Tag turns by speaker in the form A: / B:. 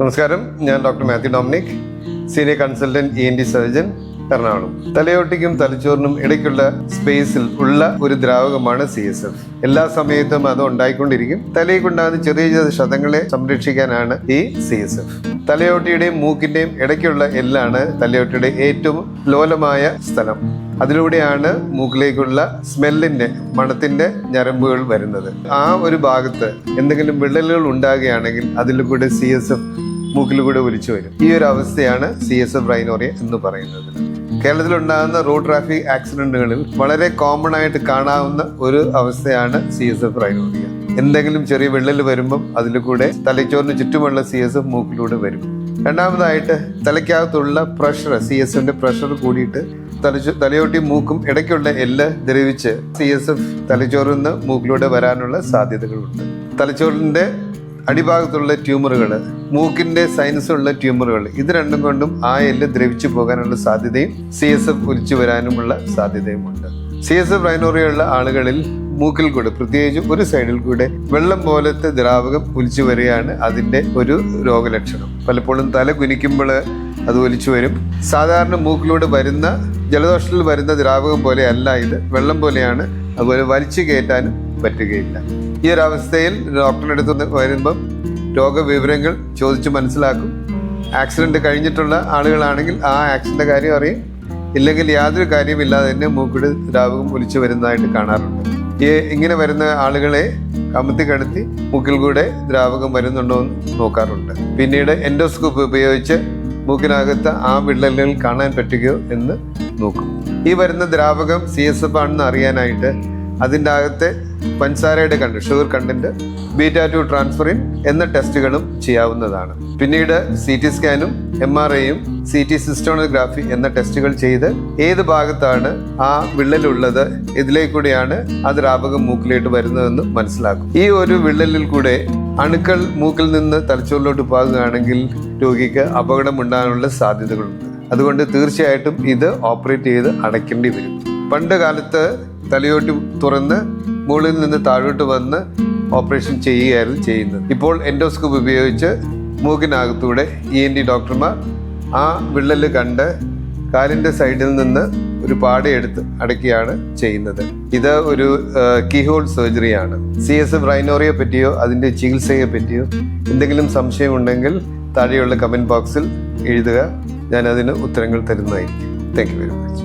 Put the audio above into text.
A: നമസ്കാരം ഞാൻ doctor Mathew Dominic senior consultant E N T surgeon Ernakulam. തലയോട്ടിക്കും തലച്ചോറിനും ഇടയ്ക്കുള്ള സ്പേസിൽ ഉള്ള ഒരു ദ്രാവകമാണ് സി എസ് എഫ് എല്ലാ സമയത്തും അത് ഉണ്ടായിക്കൊണ്ടിരിക്കും. തലയ്ക്കുണ്ടാകുന്ന ചെറിയ ചെറിയ ശതങ്ങളെ സംരക്ഷിക്കാനാണ് ഈ സി എസ് എഫ് തലയോട്ടിയുടെയും മൂക്കിന്റെയും ഇടയ്ക്കുള്ള എല്ലാണ് തലയോട്ടിയുടെ ഏറ്റവും ലോലമായ സ്ഥലം. അതിലൂടെയാണ് മൂക്കിലേക്കുള്ള സ്മെല്ലിന്റെ മണത്തിന്റെ ഞരമ്പുകൾ വരുന്നത്. ആ ഒരു ഭാഗത്ത് എന്തെങ്കിലും വിള്ളലുകൾ ഉണ്ടാകുകയാണെങ്കിൽ അതിൽ കൂടെ സി എസ് എഫ് മൂക്കിലൂടെ ഒലിച്ചു വരും. ഈ ഒരു അവസ്ഥയാണ് സി എസ് എഫ് റൈനോറിയ എന്ന് പറയുന്നത്. കേരളത്തിൽ ഉണ്ടാകുന്ന റോഡ് ട്രാഫിക് ആക്സിഡന്റുകളിൽ വളരെ കോമൺ ആയിട്ട് കാണാവുന്ന ഒരു അവസ്ഥയാണ് സി എസ് എഫ് റൈനോറിയ എന്തെങ്കിലും ചെറിയ വിള്ളൽ വരുമ്പം അതിൽ കൂടെ തലച്ചോറിന് ചുറ്റുമുള്ള സി എസ് എഫ് മൂക്കിലൂടെ വരും. രണ്ടാമതായിട്ട് തലയ്ക്കകത്തുള്ള പ്രഷർ സി എസ് എഫിന്റെ പ്രഷർ കൂടിയിട്ട് തലച്ചു തലയോട്ടി മൂക്കും ഇടയ്ക്കുള്ള എല്ല് ദ്രവിച്ച് സി എസ് എഫ് തലച്ചോറിൽ നിന്ന് മൂക്കിലൂടെ വരാനുള്ള സാധ്യതകളുണ്ട്. തലച്ചോറിന്റെ അടിഭാഗത്തുള്ള ട്യൂമറുകൾ മൂക്കിന്റെ സൈനസുള്ള ട്യൂമറുകൾ ഇത് രണ്ടും കൊണ്ടും ആ എല്ല് ദ്രവിച്ചു പോകാനുള്ള സാധ്യതയും സി എസ് എഫ് ഒലിച്ചു വരാനുമുള്ള സാധ്യതയുമുണ്ട്. സി എസ് എഫ് റൈനോറിയുള്ള ആളുകളിൽ മൂക്കിൽ കൂടെ പ്രത്യേകിച്ച് ഒരു സൈഡിൽ കൂടെ വെള്ളം പോലത്തെ ദ്രാവകം ഒലിച്ചു വരികയാണ് അതിന്റെ ഒരു രോഗലക്ഷണം. പലപ്പോഴും തല കുനിക്കുമ്പോൾ അത് ഒലിച്ചു വരും. സാധാരണ മൂക്കിലൂടെ വരുന്ന ജലദോഷത്തിൽ വരുന്ന ദ്രാവകം പോലെ അല്ല ഇത്. വെള്ളം പോലെയാണ് അതുപോലെ വലിച്ചു കയറ്റാനും പറ്റുകയില്ല. ഈ ഒരു അവസ്ഥയിൽ ഡോക്ടറുടെ അടുത്ത് വരുമ്പം രോഗവിവരങ്ങൾ ചോദിച്ച് മനസ്സിലാക്കും. ആക്സിഡന്റ് കഴിഞ്ഞിട്ടുള്ള ആളുകളാണെങ്കിൽ ആ ആക്സിഡന്റ് കാര്യം അറിയും. ഇല്ലെങ്കിൽ യാതൊരു കാര്യമില്ലാതെ തന്നെ മൂക്കിട് ദ്രാവകം ഒലിച്ചു വരുന്നതായിട്ട് കാണാറുണ്ട്. ഈ ഇങ്ങനെ വരുന്ന ആളുകളെ കമത്തി കടത്തി മൂക്കിൽ കൂടെ ദ്രാവകം വരുന്നുണ്ടോ എന്ന് നോക്കാറുണ്ട്. പിന്നീട് എൻഡോസ്കോപ്പ് ഉപയോഗിച്ച് മൂക്കിനകത്ത് ആ വിള്ളലുകൾ കാണാൻ പറ്റുകയോ എന്ന് നോക്കും. ഈ വരുന്ന ദ്രാവകം സി എസ് എഫ് ആണെന്ന് അറിയാനായിട്ട് അതിന്റെ അകത്തെ പഞ്ചസാരയുടെ കണ്ട് sugar content beta two transferrin എന്ന ടെസ്റ്റുകളും ചെയ്യാവുന്നതാണ്. പിന്നീട് സി ടി സ്കാനും എം ആർ ഐയും സി ടി സിസ്റ്റോണോഗ്രാഫി എന്ന ടെസ്റ്റുകൾ ചെയ്ത് ഏത് ഭാഗത്താണ് ആ വിള്ളലുള്ളത് ഇതിലേക്കൂടെയാണ് ആ ദ്രാവകം മൂക്കിലേക്ക് വരുന്നതെന്ന് മനസ്സിലാക്കും. ഈ ഒരു വിള്ളലിൽ കൂടെ അണുക്കൾ മൂക്കിൽ നിന്ന് തലച്ചോറിലോട്ട് പോകുകയാണെങ്കിൽ രോഗിക്ക് അപകടം ഉണ്ടാകാനുള്ള സാധ്യതകളുണ്ട്. അതുകൊണ്ട് തീർച്ചയായിട്ടും ഇത് ഓപ്പറേറ്റ് ചെയ്ത് അടയ്ക്കേണ്ടി വരും. പണ്ട് കാലത്ത് തലയോട്ടി തുറന്ന് മുകളിൽ നിന്ന് താഴോട്ട് വന്ന് ഓപ്പറേഷൻ ചെയ്യുകയായിരുന്നു ചെയ്യുന്നത്. ഇപ്പോൾ എൻഡോസ്കോപ്പ് ഉപയോഗിച്ച് മൂക്കിനകത്തൂടെ ഇ എൻ ഡി ഡോക്ടർമാർ ആ വിള്ളൽ കണ്ട് കാലിന്റെ സൈഡിൽ നിന്ന് ഒരു പാടയെടുത്ത് അടയ്ക്കുകയാണ് ചെയ്യുന്നത്. ഇത് ഒരു കീഹോൾ സർജറിയാണ്. സി എസ് എഫ് റൈനോറിയെ പറ്റിയോ അതിന്റെ ചികിത്സയെ പറ്റിയോ എന്തെങ്കിലും സംശയമുണ്ടെങ്കിൽ താഴെയുള്ള കമന്റ് ബോക്സിൽ എഴുതുക. ഞാനതിന് ഉത്തരങ്ങൾ തരുന്നതായിരിക്കും. Thank you very much